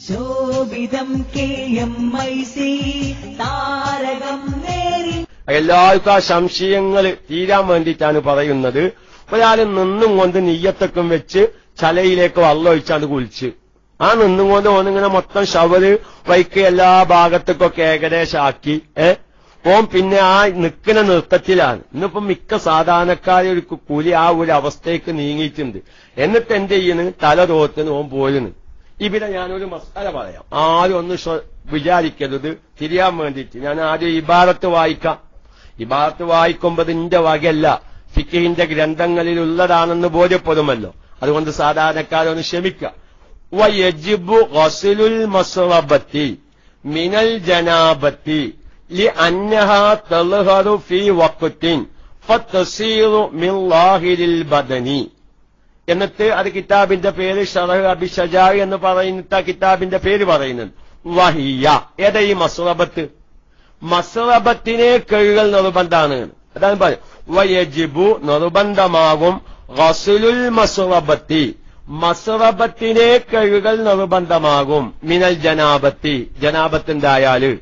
ശോഭിതം എല്ലാവർക്കും ആ സംശയങ്ങൾ തീരാൻ വേണ്ടിയിട്ടാണ് പറയുന്നത്. ഒരാൾ നിന്നും കൊണ്ട് നെയ്യത്തൊക്കെ വെച്ച് ചലയിലേക്ക് വള്ളൊഴിച്ചാണ് കുളിച്ച്. ആ നിന്നും കൊണ്ട് ഓനിങ്ങനെ മൊത്തം ഷവൽ വൈക്ക് എല്ലാ ഭാഗത്തേക്കൊക്കെ ഏകദേശം ആക്കി ഏ? ഓൻ പിന്നെ ആ നിൽക്കുന്ന നൃത്തത്തിലാണ്. ഇന്നിപ്പം മിക്ക സാധാരണക്കാരൊരു കൂലി ആ ഒരു അവസ്ഥയ്ക്ക് നീങ്ങിയിട്ടുണ്ട്. എന്നിട്ട് എന്ത് ചെയ്യുന്നു തല തോത്തിന് ഓൻ പോരുന്നു ഇവിടെ ഞാനൊരു മസാല പറയാം. ആരും ഒന്ന് വിചാരിക്കരുത്. തിരിയാൻ വേണ്ടിയിട്ട്. ഞാൻ ആദ്യം ഇബാറത്ത് വായിക്കാം. ഇബാറത്ത് വായിക്കുമ്പോൾ ഇതിന്റെ വകയല്ല. ഫിക്കിന്റെ ഗ്രന്ഥങ്ങളിൽ ഉള്ളതാണെന്ന് ബോധ്യപ്പെടുമല്ലോ. അതുകൊണ്ട് സാധാരണക്കാരൊന്ന് ക്ഷമിക്കാം. വയജിബു ഗസലുൽ മസറബത്തി മിനൽ ജനാബത്തി ലി ഫതസീറു ബദനി. എന്നിട്ട് അത് കിതാബിന്റെ പേര് ഷറഹ് എന്ന് പറയുന്ന കിതാബിന്റെ പേര് പറയുന്നത്. വഹിയ. ഏതാ ഈ മസുറബത്ത്? മസുറബത്തിനെ കഴുകൽ നിർബന്ധാണ് അതാണ് പറയും വയജിബു നിർബന്ധമാകും റസുലുൽ മസുറബത്തി. മസുറബത്തിനെ കഴുകൽ നിർബന്ധമാകും. മിനൽ ജനാബത്തി. ജനാബത്തുണ്ടായാൽ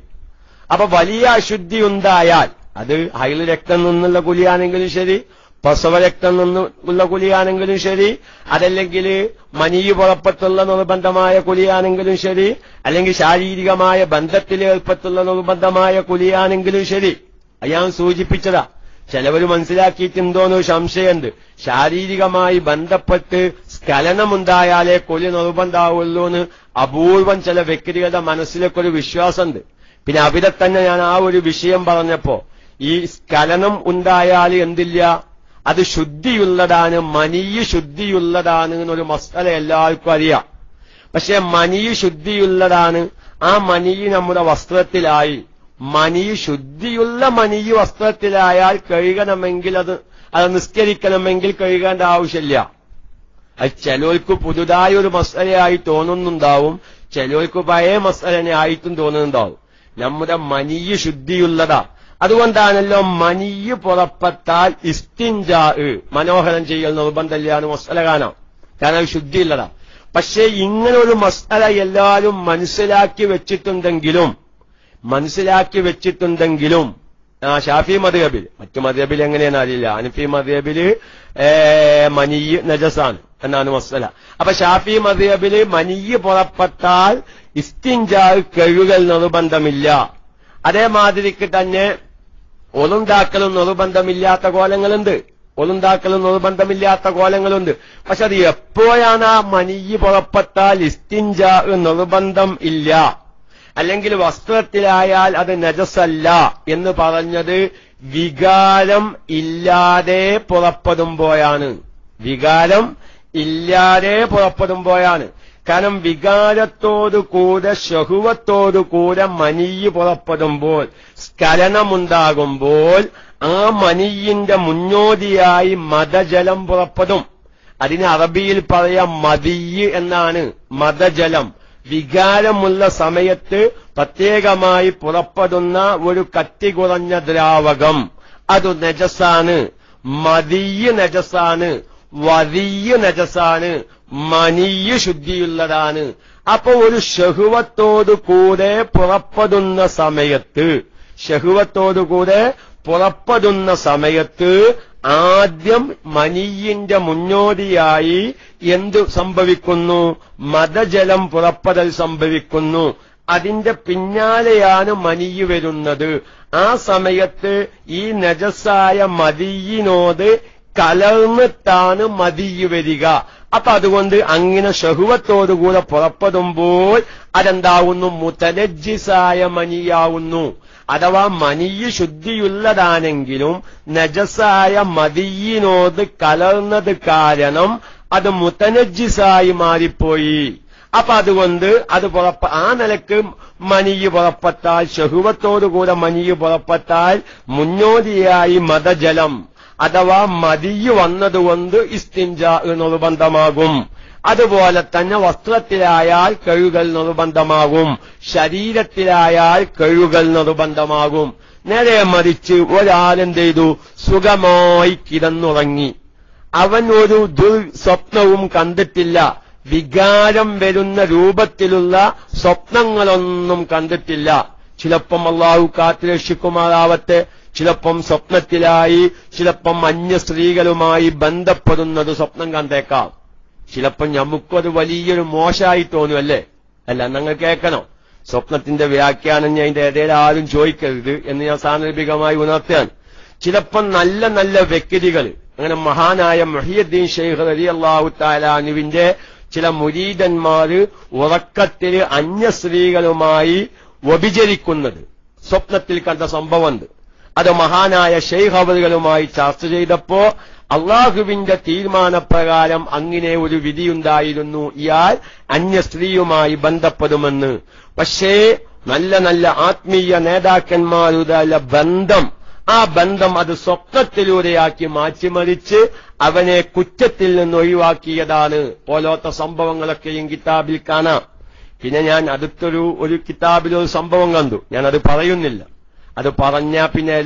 അപ്പൊ വലിയ അശുദ്ധി ഉണ്ടായാൽ അത് ഹൈൽ രക്തം നിന്നുള്ള കുലിയാണെങ്കിലും ശരി പ്രസവ നിന്ന് നിന്നുള്ള കുലിയാണെങ്കിലും ശരി അതല്ലെങ്കിൽ മനി പുറപ്പെട്ടുള്ള നിർബന്ധമായ കുലിയാണെങ്കിലും ശരി അല്ലെങ്കിൽ ശാരീരികമായ ബന്ധത്തിൽ ഏർപ്പെട്ടുള്ള നിർബന്ധമായ കുലിയാണെങ്കിലും ശരി. അയാൾ സൂചിപ്പിച്ചതാ. ചിലവർ മനസ്സിലാക്കിയിട്ടുണ്ടോന്ന് ഒരു സംശയമുണ്ട്. ശാരീരികമായി ബന്ധപ്പെട്ട് സ്ഖലനമുണ്ടായാലേ കൊലി നിർബന്ധാവുള്ളൂ എന്ന് അപൂർവം ചില വ്യക്തികളുടെ മനസ്സിലേക്കൊരു വിശ്വാസമുണ്ട്. പിന്നെ അവിടെ തന്നെ ഞാൻ ആ ഒരു വിഷയം പറഞ്ഞപ്പോ ഈ സ്ഖലനം ഉണ്ടായാൽ എന്തില്ല? അത് ശുദ്ധിയുള്ളതാണ് മനീ ശുദ്ധിയുള്ളതാണ് എന്നൊരു മസ്തല എല്ലാവർക്കും അറിയാം. പക്ഷെ മനീ ശുദ്ധിയുള്ളതാണ്. ആ മനീ നമ്മുടെ വസ്ത്രത്തിലായി. മനി ശുദ്ധിയുള്ള മനീ വസ്ത്രത്തിലായാൽ കഴുകണമെങ്കിൽ അത് അത് നിസ്കരിക്കണമെങ്കിൽ കഴുകേണ്ട ആവശ്യമില്ല. അത് ചിലർക്ക് പുതുതായ ഒരു മസലയായി തോന്നുന്നുണ്ടാവും. ചിലർക്ക് പഴയ മസലനെ ആയിട്ടും തോന്നുന്നുണ്ടാവും. നമ്മുടെ മനീ ശുദ്ധിയുള്ളതാ. അതുകൊണ്ടാണല്ലോ മനിയ് പുറപ്പെട്ടാൽ ഇസ്തിഞ്ചാ മനോഹരം ചെയ്യൽ നിർബന്ധമില്ല എന്ന് മസല കാണാം. കാരണം ശുദ്ധിയില്ലടാ പക്ഷേ ഇങ്ങനൊരു മസല എല്ലാവരും മനസ്സിലാക്കി വെച്ചിട്ടുണ്ടെങ്കിലും മനസ്സിലാക്കി വെച്ചിട്ടുണ്ടെങ്കിലും ആ ഷാഫി മദ്ഹബിൽ മറ്റു മദ്ഹബിൽ എങ്ങനെയാണെന്ന് അറിയില്ല. അനഫി മദ്ഹബിൽ മനിയ് നജസാണ് എന്നാണ് മസല അപ്പൊ ഷാഫി മദ്ഹബിൽ മനിയ് പുറപ്പെട്ടാൽ ഇസ്തിഞ്ചാ കഴുകൽ നിർബന്ധമില്ല. അതേമാതിരിക്ക് തന്നെ ഒളുണ്ടാക്കലും നിർബന്ധമില്ലാത്ത കോലങ്ങളുണ്ട്. ഒളുണ്ടാക്കലും നിർബന്ധമില്ലാത്ത കോലങ്ങളുണ്ട്. പക്ഷെ അത് എപ്പോഴാണ് ആ മനിയ് പുറപ്പെട്ടാൽ ഇസ്തിൻജ നിർബന്ധം ഇല്ല. അല്ലെങ്കിൽ വസ്ത്രത്തിലായാൽ അത് നജസല്ല എന്ന് പറഞ്ഞത് വികാരം ഇല്ലാതെ പുറപ്പെടുമ്പോഴാണ്. വികാരം ഇല്ലാതെ പുറപ്പെടുമ്പോഴാണ്. കാരണം വികാരത്തോടു കൂടെ ശഹുവത്തോടു കൂടെ മനീയ് പുറപ്പെടുമ്പോൾ സ്ഖലനമുണ്ടാകുമ്പോൾ ആ മനിയിന്റെ മുന്നോടിയായി മതജലം പുറപ്പെടും. അതിന് അറബിയിൽ പറയാം മതിയ് എന്നാണ്. മതജലം. വികാരമുള്ള സമയത്ത് പ്രത്യേകമായി പുറപ്പെടുന്ന ഒരു കട്ടി കുറഞ്ഞ ദ്രാവകം. അത് നജസാണ്. മതിയ് നജസാണ്. വതിയ് നജസാണ്. മനിയ് ശുദ്ധിയുള്ളതാണ്. അപ്പൊ ഒരു ഷഹുവത്തോടു കൂടെ പുറപ്പെടുന്ന സമയത്ത് ഷഹുവത്തോടുകൂടെ പുറപ്പെടുന്ന സമയത്ത് ആദ്യം മനീയിന്റെ മുന്നോടിയായി എന്തു സംഭവിക്കുന്നു? മതജലം പുറപ്പെടൽ സംഭവിക്കുന്നു. അതിന്റെ പിന്നാലെയാണ് മനിയ് വരുന്നത്. ആ സമയത്ത് ഈ നജസായ മതിയിനോട് കലർന്നിട്ടാണ് മതിയ് വരിക. അപ്പൊ അതുകൊണ്ട് അങ്ങനെ ഷഹുവത്തോടുകൂടെ പുറപ്പെടുമ്പോൾ അതെന്താവുന്നു? മുതലജിസായ മനിയാവുന്നു. അഥവാ മനിയ് ശുദ്ധിയുള്ളതാണെങ്കിലും നജസായ മതിയിനോത് കലർന്നത് കാരണം അത് മുത്തനജിസായി മാറിപ്പോയി. അപ്പൊ അതുകൊണ്ട് അത് പുറപ്പ ആ നിലയ്ക്ക് മനിയ് പുറപ്പെട്ടാൽ ശഹുവത്തോടുകൂടെ മനിയ് പുറപ്പെട്ടാൽ മുന്നോടിയായി മതജലം. അഥവാ മതിയ് വന്നതുകൊണ്ട് ഇസ്തിഞ്ച നിർബന്ധമാകും അതുപോലെ തന്നെ വസ്ത്രത്തിലായാൽ കഴുകൽ നിർബന്ധമാകും ശരീരത്തിലായാൽ കഴുകൽ നിർബന്ധമാകും നേരെ മറിച്ച് ഒരാളെന്ത് ചെയ്തു സുഖമായി കിടന്നുറങ്ങി. അവൻ ഒരു ദുർസ്വപ്നവും കണ്ടിട്ടില്ല. വികാരം വരുന്ന രൂപത്തിലുള്ള സ്വപ്നങ്ങളൊന്നും കണ്ടിട്ടില്ല. ചിലപ്പം അള്ളാഹു കാത്തുരക്ഷിക്കുമാറാവട്ടെ. ചിലപ്പം സ്വപ്നത്തിലായി ചിലപ്പം അന്യ സ്ത്രീകളുമായി ബന്ധപ്പെടുന്നത് സ്വപ്നം കണ്ടേക്കാം. ചിലപ്പം നമുക്കത് വലിയൊരു മോശമായി തോന്നുമല്ലേ അല്ല നിങ്ങൾ കേൾക്കണം. സ്വപ്നത്തിന്റെ വ്യാഖ്യാനം ഞാൻ അതിന്റെ ഇടയിൽ ആരും ചോദിക്കരുത് എന്ന് ഞാൻ സാന്ദർഭികമായി ഉണർത്തുകയാണ്. ചിലപ്പം നല്ല നല്ല വ്യക്തികൾ അങ്ങനെ മഹാനായ മഹിയുദ്ദീൻ ഷെയ്ഖ് അലി അള്ളാഹു താലാനുവിന്റെ ചില മുരീതന്മാര് ഉറക്കത്തിൽ അന്യ സ്ത്രീകളുമായി വ്യഭിചരിക്കുന്നത്. സ്വപ്നത്തിൽ കണ്ട സംഭവമുണ്ട്. അത് മഹാനായ ഷെയ്ഖ് അവറുകളുമായി ചർച്ച ചെയ്തപ്പോ അള്ളാഹുവിന്റെ തീരുമാനപ്രകാരം അങ്ങനെ ഒരു വിധിയുണ്ടായിരുന്നു. ഇയാൾ അന്യ സ്ത്രീയുമായി ബന്ധപ്പെടുമെന്ന്. പക്ഷേ നല്ല നല്ല ആത്മീയ നേതാക്കന്മാരുടെ ബന്ധം ആ ബന്ധം അത് സ്വപ്നത്തിലൂടെയാക്കി മാറ്റിമറിച്ച് അവനെ കുറ്റത്തിൽ നിന്ന് ഒഴിവാക്കിയതാണ്. പോലോത്ത സംഭവങ്ങളൊക്കെയും കിതാബിൽ കാണാം. പിന്നെ ഞാൻ അടുത്തൊരു ഒരു കിതാബിലൊരു സംഭവം കണ്ടു. ഞാൻ അത് പറയുന്നില്ല. അത് പറഞ്ഞാ പിന്നെ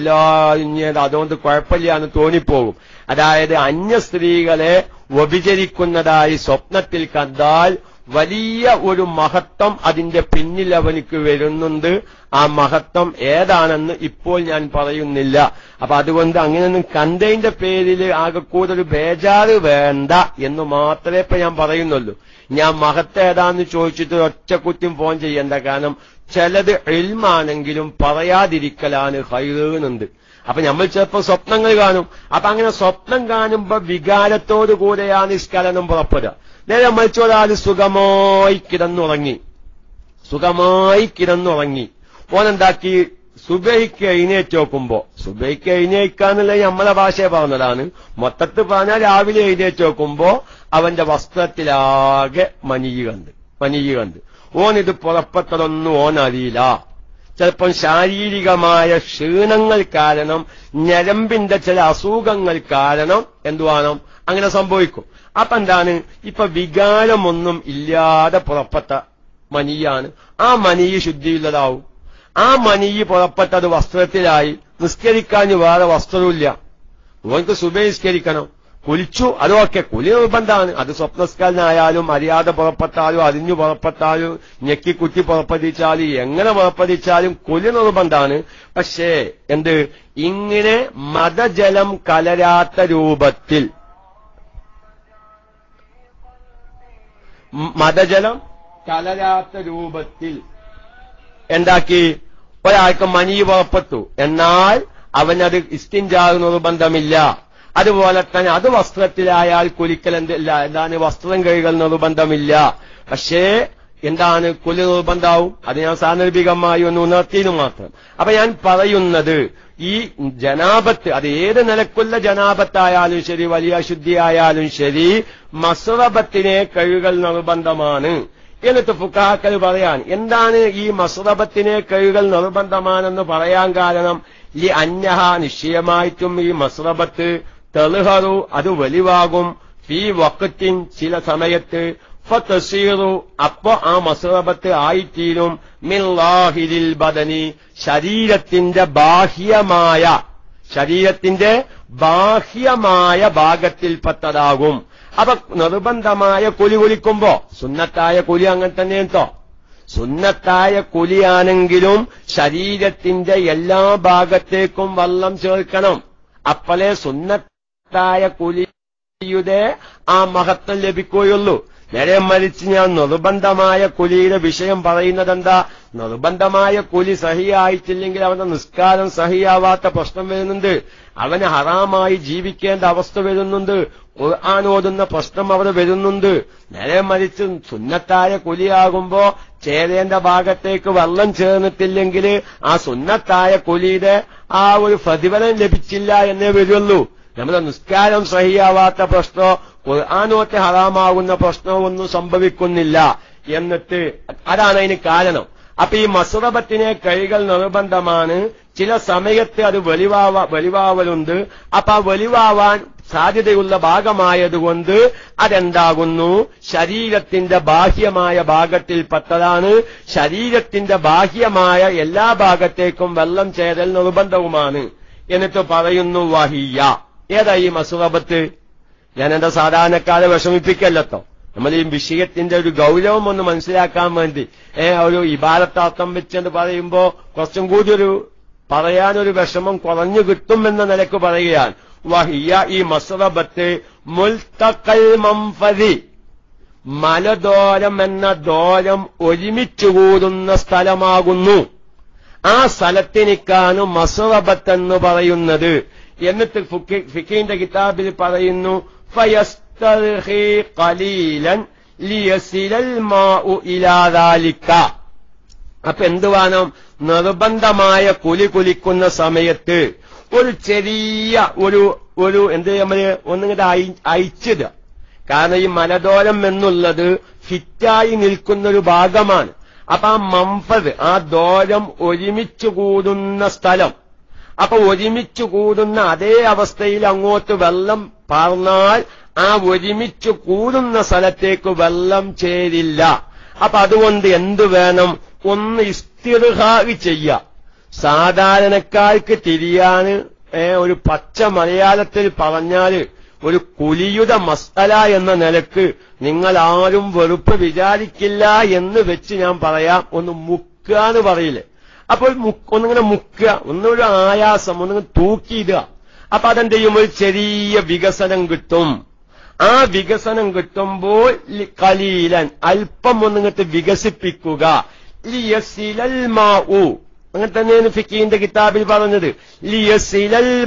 ഇനി അതുകൊണ്ട് കുഴപ്പമില്ല എന്ന് തോന്നിപ്പോകും. അതായത് അന്യ സ്ത്രീകളെ വ്യഭിചരിക്കുന്നതായി സ്വപ്നത്തിൽ കണ്ടാൽ വലിയ ഒരു മഹത്വം അതിന്റെ പിന്നിൽ അവനിക്ക് വരുന്നുണ്ട്. ആ മഹത്വം ഏതാണെന്ന് ഇപ്പോൾ ഞാൻ പറയുന്നില്ല. അപ്പൊ അതുകൊണ്ട് അങ്ങനെയൊന്നും കണ്ടതിന്റെ പേരിൽ ആകെ കൂടുതൽ ബേജാറ് വേണ്ട എന്ന് മാത്രമേ ഇപ്പൊ ഞാൻ പറയുന്നുള്ളൂ. ഞാൻ മഹത്ത് ഏതാന്ന് ചോദിച്ചിട്ട് ഒറ്റക്കുറ്റും ഫോൺ ചെയ്യേണ്ട. കാരണം ചിലത് എൽമാണെങ്കിലും പറയാതിരിക്കലാണ് ഹൈറുന്നുണ്ട് അപ്പൊ നമ്മൾ ചിലപ്പോൾ സ്വപ്നങ്ങൾ കാണും. അപ്പൊ അങ്ങനെ സ്വപ്നം കാണുമ്പോ വികാരത്തോടു കൂടെയാണ് ഈ സ്ഖലനം പുറപ്പെടുക. നേരെ മറിച്ച് ഒരാൾ സുഖമായി കിടന്നുറങ്ങി. സുഖമായി കിടന്നുറങ്ങി. ഓനെന്താക്കി? സുബൈക്ക് എഴുന്നേറ്റ് നോക്കുമ്പോ സുബൈക്ക് എഴുന്നേൽക്കാന്നുള്ള നമ്മളെ ഭാഷയെ പറഞ്ഞതാണ്. മൊത്തത്തിൽ പറഞ്ഞാൽ രാവിലെ എഴുന്നേറ്റ് നോക്കുമ്പോ അവന്റെ വസ്ത്രത്തിലാകെ മനിയി കണ്ട് ഇത് പുറപ്പെട്ടതൊന്നും ഓനറിയില്ല. ചിലപ്പം ശാരീരികമായ ക്ഷീണങ്ങൾ കാരണം ഞരമ്പിന്റെ ചില അസുഖങ്ങൾ കാരണം എന്തുവാണോ? അങ്ങനെ സംഭവിക്കും. അപ്പൊ എന്താണ്? ഇപ്പൊ വികാരമൊന്നും ഇല്ലാതെ പുറപ്പെട്ട മനിയാണ്. ആ മനി ശുദ്ധിയുള്ളതാവും. ആ മനിയ് പുറപ്പെട്ടത് വസ്ത്രത്തിലായി നിസ്കരിക്കാഞ്ഞ് വേറെ വസ്ത്രവുമില്ല. സുബേ സുബഹിസ്കരിക്കണം കുലിച്ചു അതൊക്കെ കുലി നിർബന്ധമാണ് അത് സ്വപ്നസ്കലനായാലും അറിയാതെ പുറപ്പെട്ടാലും അറിഞ്ഞു പുറപ്പെട്ടാലും ഞെക്കിക്കുറ്റി പുറപ്പെടിച്ചാലും എങ്ങനെ പുറപ്പെടിച്ചാലും കുലി നിർബന്ധമാണ് പക്ഷേ എന്ത്? ഇങ്ങനെ മതജലം കലരാത്ത രൂപത്തിൽ. മതജലം കലരാത്ത രൂപത്തിൽ എന്താക്കി? ഒരാൾക്ക് മനി പുറപ്പെട്ടു. എന്നാൽ അവനത് ഇസ്തിൻജാവ് നിർബന്ധമില്ല അതുപോലെ തന്നെ അത് വസ്ത്രത്തിലായാൽ കുലിക്കൽ എന്തില്ല എന്താണ് വസ്ത്രം കഴുകൽ നിർബന്ധമില്ല. പക്ഷേ എന്താണ് കുലി നിർബന്ധാവും അത് ഞാൻ സാന്ദർഭികമായി ഒന്ന് ഉണർത്തിയത് മാത്രം. അപ്പൊ ഞാൻ പറയുന്നത് ഈ ജനാപത്ത് അത് ഏത് നിലക്കുള്ള ജനാപത്തായാലും ശരി വലിയ അശുദ്ധിയായാലും ശരി മസുറബത്തിനെ കഴുകൽ നിർബന്ധമാണ്. എന്നിട്ട് ഫുക്കാക്കൽ പറയാൻ എന്താണ് ഈ മസുറബത്തിനെ കഴുകൽ നിർബന്ധമാണെന്ന് പറയാൻ കാരണം ഈ അന്യഹ നിശ്ചയമായിട്ടും ഈ മസ്റബത്ത് തെളുഹറു അത് വലിവാകും ഫീ വക്കത്തിൻ ചില സമയത്ത് ഫീറു അപ്പോ ആ മസബത്ത് ആയിത്തീരും. മില്ലാഹിരിൽ ബദനി. ശരീരത്തിന്റെ ബാഹ്യമായ ശരീരത്തിന്റെ ബാഹ്യമായ ഭാഗത്തിൽപ്പെട്ടതാകും അപ്പൊ നിർബന്ധമായ കുലി കുലിക്കുമ്പോ സുന്നത്തായ കുലി അങ്ങനെ തന്നെ എന്തോ? സുന്നത്തായ കുലിയാണെങ്കിലും ശരീരത്തിന്റെ എല്ലാ ഭാഗത്തേക്കും വള്ളം ചേർക്കണം. അപ്പലേ സുന്നത്തായ കുലിയുടെ ആ മഹത്വം ലഭിക്കുകയുള്ളൂ. നേരെ മരിച്ച് ഞാൻ നിർബന്ധമായ കുലിയുടെ വിഷയം പറയുന്നത് എന്താ നിർബന്ധമായ കുലി സഹിയായിട്ടില്ലെങ്കിൽ അവന്റെ നിസ്കാരം സഹിയാവാത്ത പ്രശ്നം വരുന്നുണ്ട്. അവന് ഹറാമായി ജീവിക്കേണ്ട അവസ്ഥ വരുന്നുണ്ട്. ഖുർആൻ ഓതുന്ന പ്രശ്നം അവർ വരുന്നുണ്ട്. നേരെ മരിച്ച് സുന്നത്തായ കുലിയാകുമ്പോ ചേരേണ്ട ഭാഗത്തേക്ക് വെള്ളം ചേർന്നിട്ടില്ലെങ്കിൽ ആ സുന്നത്തായ കുലിയുടെ ആ ഒരു പ്രതിഫലം ലഭിച്ചില്ല എന്നേ വരുള്ളൂ. നമ്മുടെ നിസ്കാരം സഹിയാവാത്ത പ്രശ്നമോ ഖുർആാനോത്തെ ഹറാമാകുന്ന പ്രശ്നമോ ഒന്നും സംഭവിക്കുന്നില്ല. എന്നിട്ട് അതാണ് അതിന് കാരണം. അപ്പൊ ഈ മസുറബത്തിനെ കൈകൾ നിർബന്ധമാണ്. ചില സമയത്ത് അത് വെളിവാവ വെളിവാവലുണ്ട്. അപ്പൊ ആ വെളിവാവാൻ സാധ്യതയുള്ള ഭാഗമായതുകൊണ്ട് അതെന്താകുന്നു? ശരീരത്തിന്റെ ബാഹ്യമായ ഭാഗത്തിൽ പെട്ടതാണ്. ശരീരത്തിന്റെ ബാഹ്യമായ എല്ലാ ഭാഗത്തേക്കും വെള്ളം ചേരൽ നിർബന്ധവുമാണ്. എന്നിട്ട് പറയുന്നു വഹിയ. ഏതാ ഈ മസുറബത്ത് ഞാൻ എന്റെ സാധാരണക്കാരെ വിഷമിപ്പിക്കല്ലോ നമ്മൾ ഈ വിഷയത്തിന്റെ ഒരു ഗൗരവം ഒന്ന് മനസ്സിലാക്കാൻ വേണ്ടി ഏ ഒരു ഇബാലത്താർത്ഥം വെച്ചെന്ന് പറയുമ്പോ കുറച്ചും കൂടി ഒരു പറയാനൊരു വിഷമം കുറഞ്ഞു കിട്ടും എന്ന നിലയ്ക്ക് പറയുകയാണ്. വഹിയ ഈ മസ്റബത്ത് മുൽത്തക്കൽ മംഫതി മലദോരം എന്ന ദോരം ഒരുമിച്ചുകൂടുന്ന സ്ഥലമാകുന്നു. ആ സ്ഥലത്തിനിക്കാണ് മസുറബത്ത് എന്ന് പറയുന്നത്. എന്നിട്ട് ഫിക്കിന്റെ കിതാബിൽ പറയുന്നു അപ്പൊ എന്ത് നിർബന്ധമായ കുലി കുലിക്കുന്ന സമയത്ത് ഒരു ചെറിയ ഒരു ഒരു എന്ത് നമ്മൾ ഒന്നിങ്ങനെ അയച്ചത് കാരണം ഈ മലദോരം എന്നുള്ളത് ഫിറ്റായി നിൽക്കുന്ന ഒരു ഭാഗമാണ്. അപ്പൊ ആ മംഫത് ആ ദോരം ഒരുമിച്ചു കൂടുന്ന സ്ഥലം അപ്പൊ ഒരുമിച്ച് കൂടുന്ന അതേ അവസ്ഥയിൽ അങ്ങോട്ട് വെള്ളം പാർന്നാൽ ആ ഒരുമിച്ച് കൂടുന്ന സ്ഥലത്തേക്ക് വെള്ളം ചേരില്ല. അപ്പൊ അതുകൊണ്ട് എന്തു വേണം? ഒന്ന് ഇസ്തിർഹാഗ് ചെയ്യ സാധാരണക്കാർക്ക് തിരിയാൻ ഒരു പച്ച മലയാളത്തിൽ പറഞ്ഞാൽ ഒരു കുലിയുടെ മസ്തല എന്ന നിലയ്ക്ക് നിങ്ങൾ ആരും വെറുപ്പ് വിചാരിക്കില്ല എന്ന് വെച്ച് ഞാൻ പറയാം. ഒന്ന് മുക്കാന്ന് പറയില്ലേ? അപ്പോൾ ഒന്നിങ്ങനെ മുക്കുക ഒന്നൊരു ആയാസം ഒന്നിങ്ങനെ തൂക്കിയിടുക അപ്പൊ ചെയ്യും? ഒരു ചെറിയ വികസനം കിട്ടും. ആ വികസനം കിട്ടുമ്പോൾ കലീലൻ അല്പം ഒന്നിങ്ങട്ട് വികസിപ്പിക്കുക. മാഉ അങ്ങനെ തന്നെയാണ് ഫിക്കീന്റെ കിതാബിൽ പറഞ്ഞത്.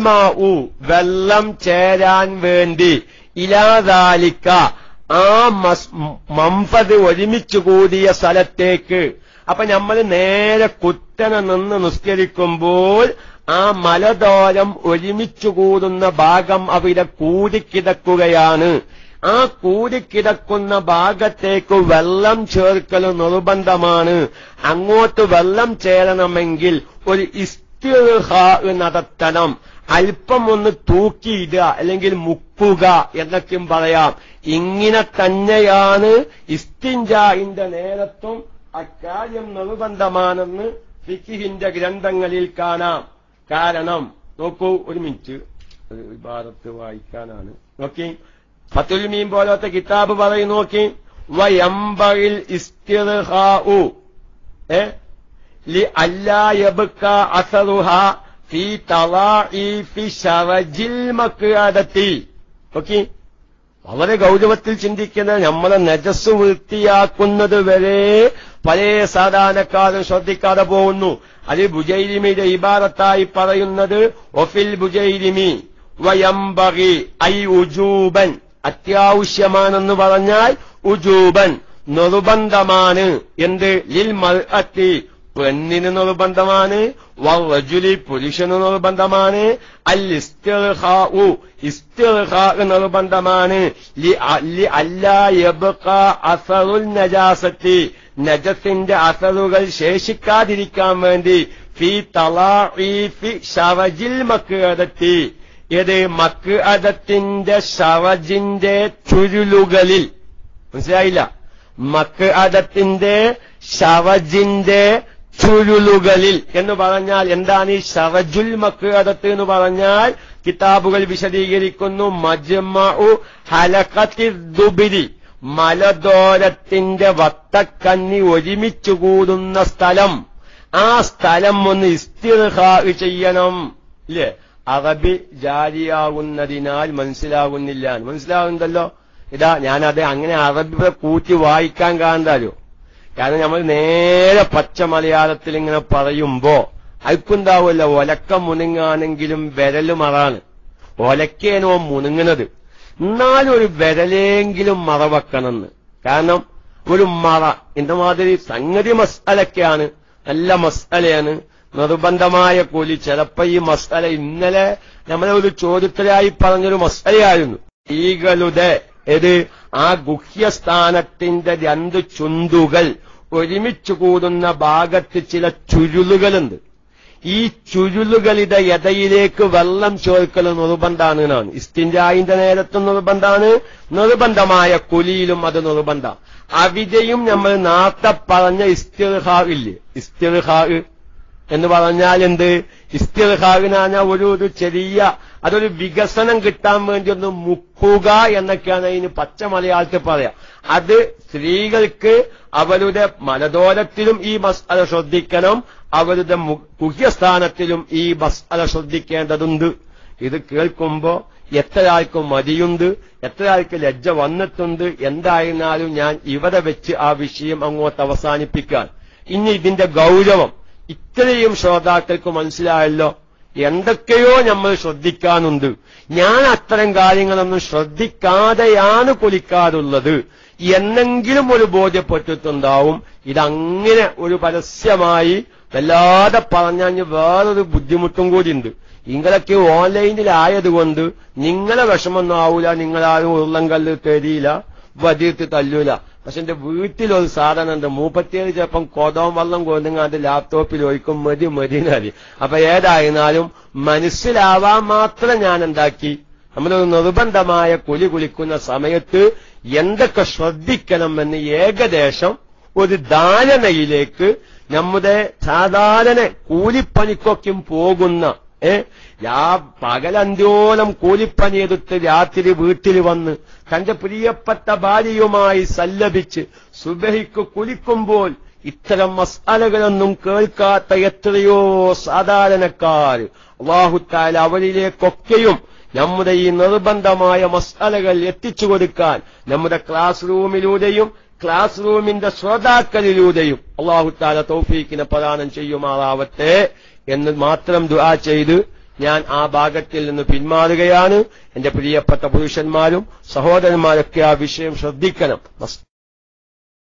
മാഉ വെള്ളം ചേരാൻ വേണ്ടി. ഇലാദാലിക്ക ആ മംഫത് ഒരുമിച്ച് കൂടിയ സ്ഥലത്തേക്ക് അപ്പൊ നമ്മൾ നേരെ കുറ്റന നിന്ന് നിസ്കരിക്കുമ്പോൾ ആ മലദോരം ഒരുമിച്ചു കൂടുന്ന ഭാഗം അവിടെ കൂടിക്കിടക്കുകയാണ്. ആ കൂടിക്കിടക്കുന്ന ഭാഗത്തേക്ക് വെള്ളം ചേർക്കൽ നിർബന്ധമാണ്. അങ്ങോട്ട് വെള്ളം ചേരണമെങ്കിൽ ഒരു ഇസ്തിഹ നടത്തണം. അല്പം ഒന്ന് തൂക്കിയിടുക അല്ലെങ്കിൽ മുക്കുക എന്നൊക്കെയും പറയാം. ഇങ്ങനെ തന്നെയാണ് ഇസ്തിൻജായിന്റെ നേരത്തും അക്കാര്യം നിർബന്ധമാണെന്ന് ഫിക്കിഹിന്റെ ഗ്രന്ഥങ്ങളിൽ കാണാം. കാരണം നോക്കൂ ഒരു മിനിറ്റ്. വിഭാഗത്ത് വായിക്കാനാണ്. നോക്കി. ഫത്തുൽമീൻ പോലത്തെ കിതാബ് പറയും നോക്കി. വയമ്പയിൽ ഇസ്തിർഹാഉ. ഏ? ലി അല്ലാ യബ്ക അസറുഹ ഫീ ശറജിൽ മക്അദത്തി. ഓക്കെ വളരെ ഗൗരവത്തിൽ ചിന്തിക്കുന്ന നമ്മളെ നജസ് വൃത്തിയാക്കുന്നത് വരെ പല സാധാരണക്കാരും ശ്രദ്ധിക്കാതെ പോകുന്നു. അത് ബുജൈരിമിയുടെ ഇബാറത്തായി പറയുന്നത് ഒഫിൽ ബുജൈരിമി വയംബകി ഐ ഉജൂബൻ. അത്യാവശ്യമാണെന്ന് പറഞ്ഞാൽ ഉജൂബൻ നിർബന്ധമാണ്. എന്ത്? ലിൽ മർഅത്തി പെണ്ണിന് നിർബന്ധമാണ് വജുലി പുരുഷന് നിർബന്ധമാണ് നിർബന്ധമാണ് അസറുൽ നജാസത്തി നജസിന്റെ അസറുകൾ ശേഷിക്കാതിരിക്കാൻ വേണ്ടി ഫി തലാഫി ഷവജിൽ മക്ക് അതത്തി ഇത് മക്അദത്തിന്റെ ഷവജിന്റെ ചുരുളുകളിൽ. മനസ്സിലായില്ല? മക്ക് അതത്തിന്റെ ഷവജിന്റെ ചുരുളുകളിൽ എന്ന് പറഞ്ഞാൽ എന്താണ് ഈ ഷറജുൽ മക്അദത്ത് എന്ന് പറഞ്ഞാൽ കിതാബുകൾ വിശദീകരിക്കുന്നു മജ്മഉ ഹലഖത്തി ദുബിരി മലദോരത്തിന്റെ വത്തക്കന്നി ഒരുമിച്ചു കൂടുന്ന സ്ഥലം. ആ സ്ഥലം ഒന്ന് ഇസ്തിർഹാ ചെയ്യണം. ഇല്ലേ? അറബി ജാരിയാകുന്നതിനാൽ മനസ്സിലാകുന്നില്ല മനസ്സിലാകുന്നുണ്ടല്ലോ ഇതാ ഞാനത് അങ്ങനെ അറബി കൂട്ടി വായിക്കാൻ കാണാലോ കാരണം നമ്മൾ നേരെ പച്ച മലയാളത്തിൽ ഇങ്ങനെ പറയുമ്പോ അൽക്കുണ്ടാവുമല്ലോ ഒലക്ക മുനുങ്ങാണെങ്കിലും വിരൽ മറാണ്. ഒലക്കേനോ മുനുങ്ങുന്നത് എന്നാലും ഒരു വിരലെങ്കിലും മറവെക്കണമെന്ന്. കാരണം ഒരു മറ എന്റെ മാതിരി സംഗതി മസാലൊക്കെയാണ് നല്ല മസാലയാണ് നിർബന്ധമായ കൂലി. ചിലപ്പോ ഈ മസാല ഇന്നലെ നമ്മളെ ഒരു ചോദ്യത്തിലായി പറഞ്ഞൊരു മസാലയായിരുന്നു ഈകളുടെ ഇത് ആ ഗുഹ്യസ്ഥാനത്തിന്റെ രണ്ട് ചുണ്ടുകൾ ഒരുമിച്ച് കൂടുന്ന ഭാഗത്ത് ചില ചുരുളുകളുണ്ട്. ഈ ചുരുളുകളുടെ എതയിലേക്ക് വെള്ളം ചോർക്കൽ നിർബന്ധാണ് എന്നാണ്. ഇസ്തിൻജായിന്റെ നേരത്തും നിർബന്ധാണ് നിർബന്ധമായ കുലിയിലും അത് നിർബന്ധ. അവിടെയും നമ്മൾ നാത്ത പറഞ്ഞ ഇസ്തിർഹാവില്ലേ ഇല്ലേ? ഇസ്തിർഹാ എന്ന് പറഞ്ഞാൽ എന്ത് ഇസ്തിഹാവിനാന ഒരു ഒരു ചെറിയ അതൊരു വികസനം കിട്ടാൻ വേണ്ടി ഒന്ന് മുക്കുക എന്നൊക്കെയാണ് അതിന് പച്ച മലയാളത്തിൽ പറയാം. അത് സ്ത്രീകൾക്ക് അവരുടെ മലദോരത്തിലും ഈ മസ്അല ശ്രദ്ധിക്കണം അവരുടെ കുഹ്യസ്ഥാനത്തിലും ഈ മസ്അല ശ്രദ്ധിക്കേണ്ടതുണ്ട്. ഇത് കേൾക്കുമ്പോ എത്ര ആൾക്കും മതിയുണ്ട് എത്ര ആൾക്ക് ലജ്ജ വന്നിട്ടുണ്ട് എന്തായിരുന്നാലും ഞാൻ ഇവിടെ വെച്ച് ആ വിഷയം അങ്ങോട്ട് അവസാനിപ്പിക്കാൻ. ഇനി ഇതിന്റെ ഗൗരവം. ഇത്രയും ശ്രോതാക്കൾക്ക് മനസ്സിലായല്ലോ. എന്തൊക്കെയോ നമ്മൾ ശ്രദ്ധിക്കാനുണ്ട്. ഞാൻ അത്തരം കാര്യങ്ങളൊന്നും ശ്രദ്ധിക്കാതെയാണ് കുലിക്കാറുള്ളത് എന്നെങ്കിലും ഒരു ബോധ്യപ്പെട്ടിട്ടുണ്ടാവും. ഇതങ്ങനെ ഒരു പരസ്യമായി വല്ലാതെ പറഞ്ഞാൽ വേറൊരു ബുദ്ധിമുട്ടും കൂടിയുണ്ട്. നിങ്ങളൊക്കെ ഓൺലൈനിലായതുകൊണ്ട് നിങ്ങളെ വിഷമൊന്നും ആവൂല നിങ്ങളാരും ഉരുളങ്കല്ല് തരിയില്ല വതിർത്ത് തല്ലൂല. പക്ഷെ എന്റെ വീട്ടിലൊരു സാധനം ഉണ്ട് മൂപ്പത്തിയേഴ് ചിലപ്പം കൊതവും വെള്ളം കൊണ്ടുങ്ങാണ്ട് ലാപ്ടോപ്പിൽ ഒഴിക്കും മതി മതി എന്നറി അപ്പൊ ഏതായിരുന്നാലും മനസ്സിലാവാൻ മാത്രം ഞാൻ എന്താക്കി. നമ്മളൊരു നിർബന്ധമായ കുലി കുളിക്കുന്ന സമയത്ത് എന്തൊക്കെ ശ്രദ്ധിക്കണമെന്ന് ഏകദേശം ഒരു ധാരണയിലേക്ക് നമ്മുടെ സാധാരണ കൂലിപ്പണിക്കൊക്കെയും പോകുന്ന ഏ? ആ പകലന്ത്യോലം കൂലിപ്പനിയെടുത്ത് രാത്രി വീട്ടിൽ വന്ന് തന്റെ പ്രിയപ്പെട്ട ഭാര്യയുമായി സല്ലപിച്ച് സുബഹിക്ക് കുലിക്കുമ്പോൾ ഇത്തരം മസാലകളൊന്നും കേൾക്കാത്ത എത്രയോ സാധാരണക്കാർ അള്ളാഹുത്താൽ അവരിലേക്കൊക്കെയും നമ്മുടെ ഈ നിർബന്ധമായ മസാലകൾ എത്തിച്ചു കൊടുക്കാൻ നമ്മുടെ ക്ലാസ് റൂമിലൂടെയും ക്ലാസ് റൂമിന്റെ ശ്രോതാക്കളിലൂടെയും അള്ളാഹുത്താല തൗഫീഖിനെ പ്രദാനം ചെയ്യുമാറാവട്ടെ. എന്ന് മാത്രം ദുആ ചെയ്ത് ഞാൻ ആ ഭാഗത്തിൽ നിന്ന് പിന്മാറുകയാണ്. എന്റെ പ്രിയപ്പെട്ട പുരുഷന്മാരും സഹോദരന്മാരൊക്കെ ആ വിഷയം ശ്രദ്ധിക്കണം.